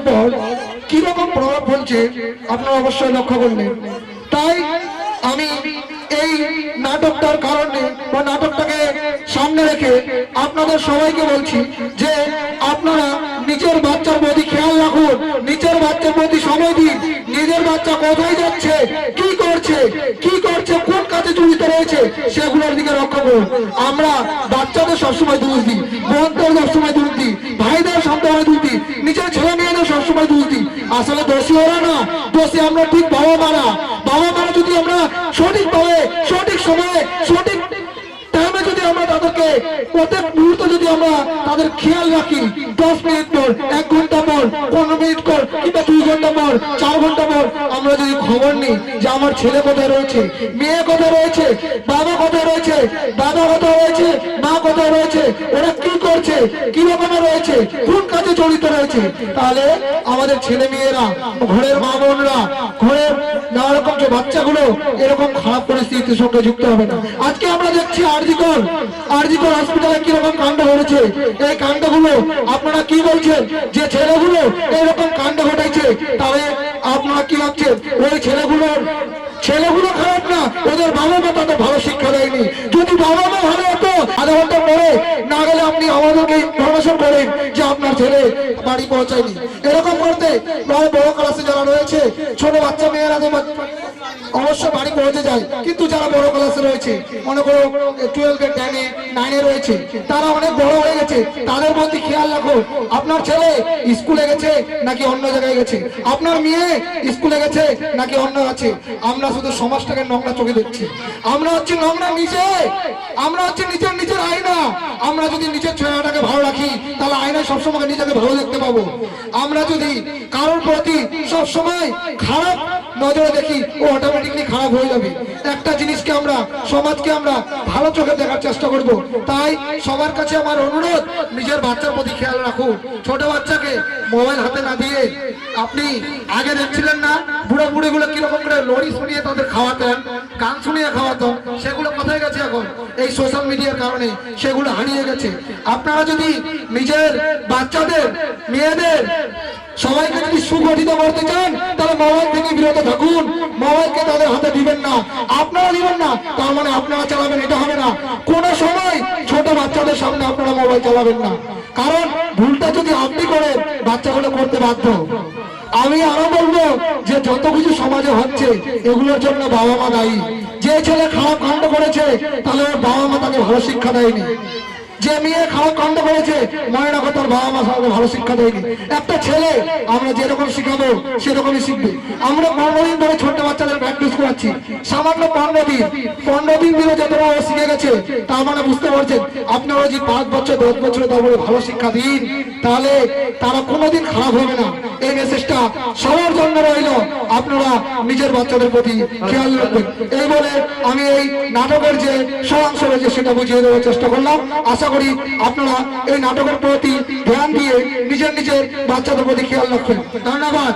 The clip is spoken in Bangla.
উপর কীরকম প্রভাব ফেলছে, আপনারা অবশ্যই লক্ষ্য করলেন তাই আমি এই নাটকটার কারণে বা নাটকটাকে সামনে রেখে আপনাদের সবাইকে বলছি যে আপনারা নিজের বাচ্চার প্রতি খেয়াল রাখুন, নিজের বাচ্চার প্রতি সময় দিন, নিজের বাচ্চা কোথায় যাচ্ছে, কি করছে কি করছে, কোন কাজে জড়িত রয়েছে, সেগুলোর দিকে লক্ষ্য করুন। আমরা বাচ্চাদের সবসময় দোষ দিই, বোনদের সবসময় দোষ দিই, ভাইদের সবসময় দোষ দিই, নিজের ছেলে মেয়েদের সবসময় দোষ দিই আসলে দোষী ওরা না। দোষী আমরা ঠিক বাবা মারা বাবা মারা যদি আমরা সঠিকভাবে সঠিক সময়ে, সঠিক টাইমে যদি আমরা তাদেরকে প্রত্যেক মুহূর্তে যদি আমরা তাদের খেয়াল রাখি, দশ মিনিট পর, এক ঘণ্টা পর, পনেরো মিনিট পর কিংবা দুই ঘণ্টা পর, চার ঘণ্টা পর আমরা যদি খবর নিই যে আমার ছেলে কোথায় রয়েছে, মেয়ে কোথায় রয়েছে, বাবা কোথায় রয়েছে, দাদা কোথায় রয়েছে রয়েছে, ওরা কি করছে, কি রয়েছে, কোন কাজে জড়িত রয়েছে? তাহলে আমাদের ছেলে মেয়েরা ঘরের মা বোনরা ঘরের নানা রকম যে বাচ্চাগুলো, এরকম খারাপ পরিস্থিতির সঙ্গে যুক্ত হবে না। আজকে আমরা দেখছি হসপিটালে কীরকম কাণ্ড ঘটেছে? এই আপনারা কি বলছেন? যে ছেলেগুলো এরকম কাণ্ড ঘটাইছে তাহলে আপনারা কি ভাবছেন? ওই ছেলেগুলোর ছেলেগুলো খারাপ না, ওদের বাবা মা তাদের ভালো শিক্ষা দেয়নি। যদি বাবা মা ভালো হতো আধা ঘণ্টা পরে না গেলে আপনি আমাদেরকে ইনফরমেশন করেন যে আপনার ছেলে বাড়ি পৌঁছায়নি। এরকম করতে নয় বড় ক্লাসে যারা রয়েছে, ছোট বাচ্চা মেয়েরা অবশ্য বাড়ি পৌঁছে যায়, কিন্তু যারা বড় ক্লাসে রয়েছে, মনে করো টুয়েলভ এর টেনে নাইনে রয়েছে, তারা অনেক বড় গেছে তাদের প্রতি খেয়াল রাখো আপনার ছেলে স্কুলে গেছে নাকি অন্য জায়গায় গেছে? আপনার মেয়ে স্কুলে গেছে নাকি অন্য আছে? আমরা শুধু সমাজটাকে নোংরা চোখে দেখছি। আমরা হচ্ছে নোংরা নিজে আমরা হচ্ছে নিজের নিজের আয়না। আমরা যদি নিজের চেহারাটাকে ভালো রাখি, তাহলে আয়নায় সবসময় নিজেকে ভালো দেখতে পাবো। আমরা যদি কারোর প্রতি সবসময় খারাপ নজরে দেখি, ও অটোমেটিকলি খারাপ হয়ে যাবে। একটা জিনিসকে আমরা, সমাজকে আমরা ভালো চোখে দেখার চেষ্টা করব। তাই সবার কাছে আমার অনুরোধ নিজের বাচ্চার প্রতি খেয়াল রাখুন। ছোট বাচ্চাকে মোবাইল হাতে না দিয়ে আপনি আগে দেখছিলেন না? বুড়ো গুলো কীরকম করে লড়ি শুনিয়ে তাদের খাওয়াতেন, কান শুনিয়ে খাওয়াতেন, সেগুলো কোথায় গেছে এখন? এই সোশ্যাল মিডিয়ার কারণে সেগুলো হারিয়ে গেছে। আপনারা যদি নিজের বাচ্চাদের, মেয়েদের সবাইকে যদি সুগঠিত করতে চান, তাহলে মোবাইল থেকে বিরত থাকুন। মোবাইলকে তাদের হাতে দিবেন না। আপনারা দিবেন না, তার মানে আপনারা চালাবেন, এটা হবে না। কোন সময় ছোট বাচ্চাদের সামনে আপনারা মোবাইল চালাবেন না। কারণ ভুলটা যদি আপনি করেন, বাচ্চাগুলো করতে বাধ্য। আমি আরও বলব যে যত কিছু সমাজে হচ্ছে, এগুলোর জন্য বাবা মা দায়ী। যে ছেলে খারাপ কাণ্ড করেছে, তাহলে বাবা মা তাকে ভালো শিক্ষা দেয়নি। যে মেয়ে খাওয়া কাণ্ড করেছে, মনে রাখো তার বাবা মা সবাইকে ভালো শিক্ষা দেয়নি। একটা ছেলে, আমরা যেরকম শিখাবো, সেরকমই শিখবে। আমরা পনেরো দিন ধরে ছোট্ট বাচ্চাদের প্র্যাকটিস করাচ্ছি। সামান্য পনেরো দিন। পনেরো দিন ধরে যতটা শিখে গেছে, তার মানে বুঝতে পারছেন, আপনারা যদি পাঁচ বছর, দশ বছরে তারপরে ভালো শিক্ষা দিন, তাহলে তারা কোনোদিন খারাপ হবে না। এই মেসেজটা সবার জন্য রইল। আপনারা নিজের বাচ্চাদের প্রতি খেয়াল রাখবেন। এই বলে আমি এই নাটকের যে সরাংশ রয়েছে, সেটা বুঝিয়ে দেওয়ার চেষ্টা করলাম। আশা করি আপনারা এই নাটকের প্রতি ধ্যান দিয়ে নিজের নিজের বাচ্চাদের প্রতি খেয়াল রাখবেন ধন্যবাদ।